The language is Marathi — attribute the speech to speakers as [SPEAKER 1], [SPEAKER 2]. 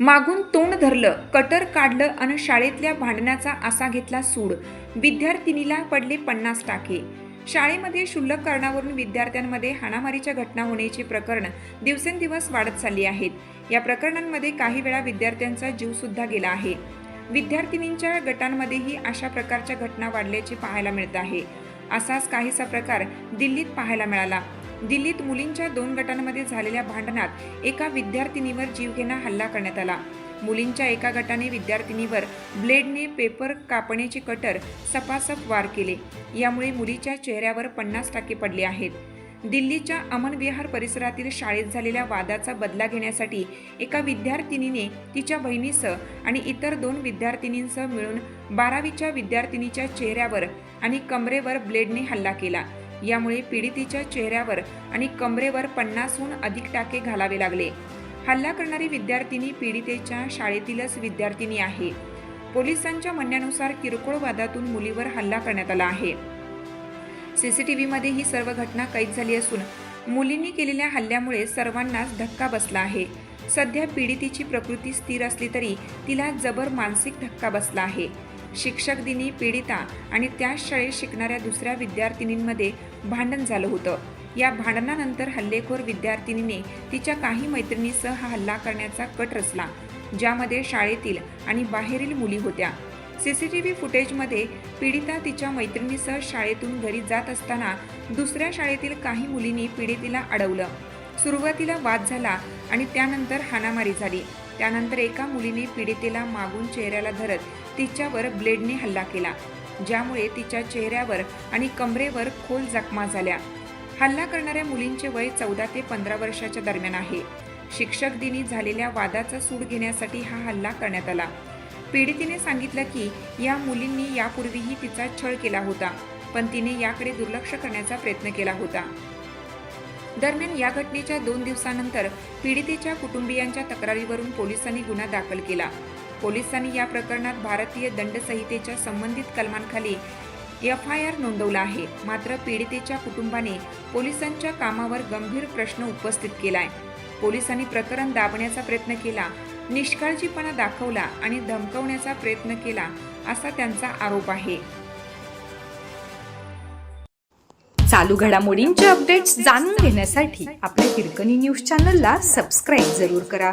[SPEAKER 1] मागून तोंड धरलं कटर काढलं आणि शाळेतल्या भांडणाचा आसा घेतला सूड. विद्यार्थिनीला पडले पन्नास टाके. शाळेमध्ये क्षुल्लक कारणावरून विद्यार्थ्यांमध्ये हाणामारीच्या घटना होण्याची प्रकरण दिवसेंदिवस वाढत चालली आहेत. या प्रकरणांमध्ये काही वेळा विद्यार्थ्यांचा जीवसुद्धा गेला आहे. विद्यार्थिनींच्या गटांमध्येही अशा प्रकारच्या घटना वाढल्याचे पाहायला मिळत आहे. असाच काहीसा प्रकार दिल्लीत पाहायला मिळाला. दिल्लीत मुलींच्या दोन गटांमध्ये झालेल्या भांडणात एका विद्यार्थिनीवर जीवघेणा हल्ला करण्यात आला. मुलींच्या एका गटाने विद्यार्थिनीवर ब्लेडने पेपर कापण्याचे कटर सपासप वार केले. यामुळे मुलीच्या चेहऱ्यावर पन्नास टाके पडले आहेत. दिल्लीच्या अमन विहार परिसरातील शाळेत झालेल्या वादाचा बदला घेण्यासाठी एका विद्यार्थिनीने तिच्या बहिणीसह आणि इतर दोन विद्यार्थिनींसह मिळून बारावीच्या विद्यार्थिनीच्या चेहऱ्यावर आणि कमरेवर ब्लेडने हल्ला केला. यामुळे पीडितीच्या चेहऱ्यावर आणि कमरेवर पन्नासहून अधिक टाके घालावे लागले. हल्ला करणारी विद्यार्थिनी पीडितेच्या शाळेतीलच विद्यार्थिनी आहे. पोलिसांच्या म्हणण्यानुसार किरकोळ वादातून मुलीवर हल्ला करण्यात आला आहे. सीसीटीव्हीमध्ये ही सर्व घटना कैद झाली असून मुलींनी केलेल्या हल्ल्यामुळे सर्वांनाच धक्का बसला आहे. सध्या पीडितीची प्रकृती स्थिर असली तरी तिला जबर मानसिक धक्का बसला आहे. शिक्षक दिनी पीडिता आणि त्याच शाळेत शिकणाऱ्या दुसऱ्या विद्यार्थिनींमध्ये भांडण झालं होतं. या भांडणानंतर हल्लेखोर विद्यार्थिनीने तिच्या काही मैत्रिणीसह हा हल्ला करण्याचा कट रचला ज्यामध्ये शाळेतील आणि बाहेरील मुली होत्या. सी सी टी व्ही फुटेजमध्ये पीडिता तिच्या मैत्रिणीसह शाळेतून घरी जात असताना दुसऱ्या शाळेतील काही मुलींनी पीडितीला अडवलं. सुरुवातीला वाद झाला आणि त्यानंतर हाणामारी झाली. त्यानंतर एका मुलीने पीडितेला मागून चेहऱ्याला धरत तिच्यावर ब्लेडने हल्ला केला ज्यामुळे तिच्या चेहऱ्यावर आणि कमरेवर खोल जखमा झाल्या. हल्ला करणाऱ्या मुलींचे वय चौदा ते पंधरा वर्षाच्या दरम्यान आहे. शिक्षक दिनी झालेल्या वादाचा सूड घेण्यासाठी हा हल्ला करण्यात आला. पीडितीने सांगितलं की या मुलींनी यापूर्वीही तिचा छळ केला होता पण तिने याकडे दुर्लक्ष करण्याचा प्रयत्न केला होता. दरम्यान या घटनेच्या दोन दिवसानंतर पीडितेच्या कुटुंबियांच्या तक्रारीवरून पोलिसांनी गुन्हा दाखल केला. पोलिसांनी या प्रकरणात भारतीय दंड संहितेच्या संबंधित कलमांखाली एफ आय आर नोंदवला आहे. मात्र पीडितेच्या कुटुंबाने पोलिसांच्या कामावर गंभीर प्रश्न उपस्थित केलाय. पोलिसांनी प्रकरण दाबण्याचा प्रयत्न केला निष्काळजीपणा दाखवला आणि धमकवण्याचा प्रयत्न केला असा त्यांचा आरोप आहे.
[SPEAKER 2] चालू घडामोडींचे अपडेट्स जाणून घेण्यासाठी आपल्या हिरकणी न्यूज चॅनलला सबस्क्राईब जरूर करा.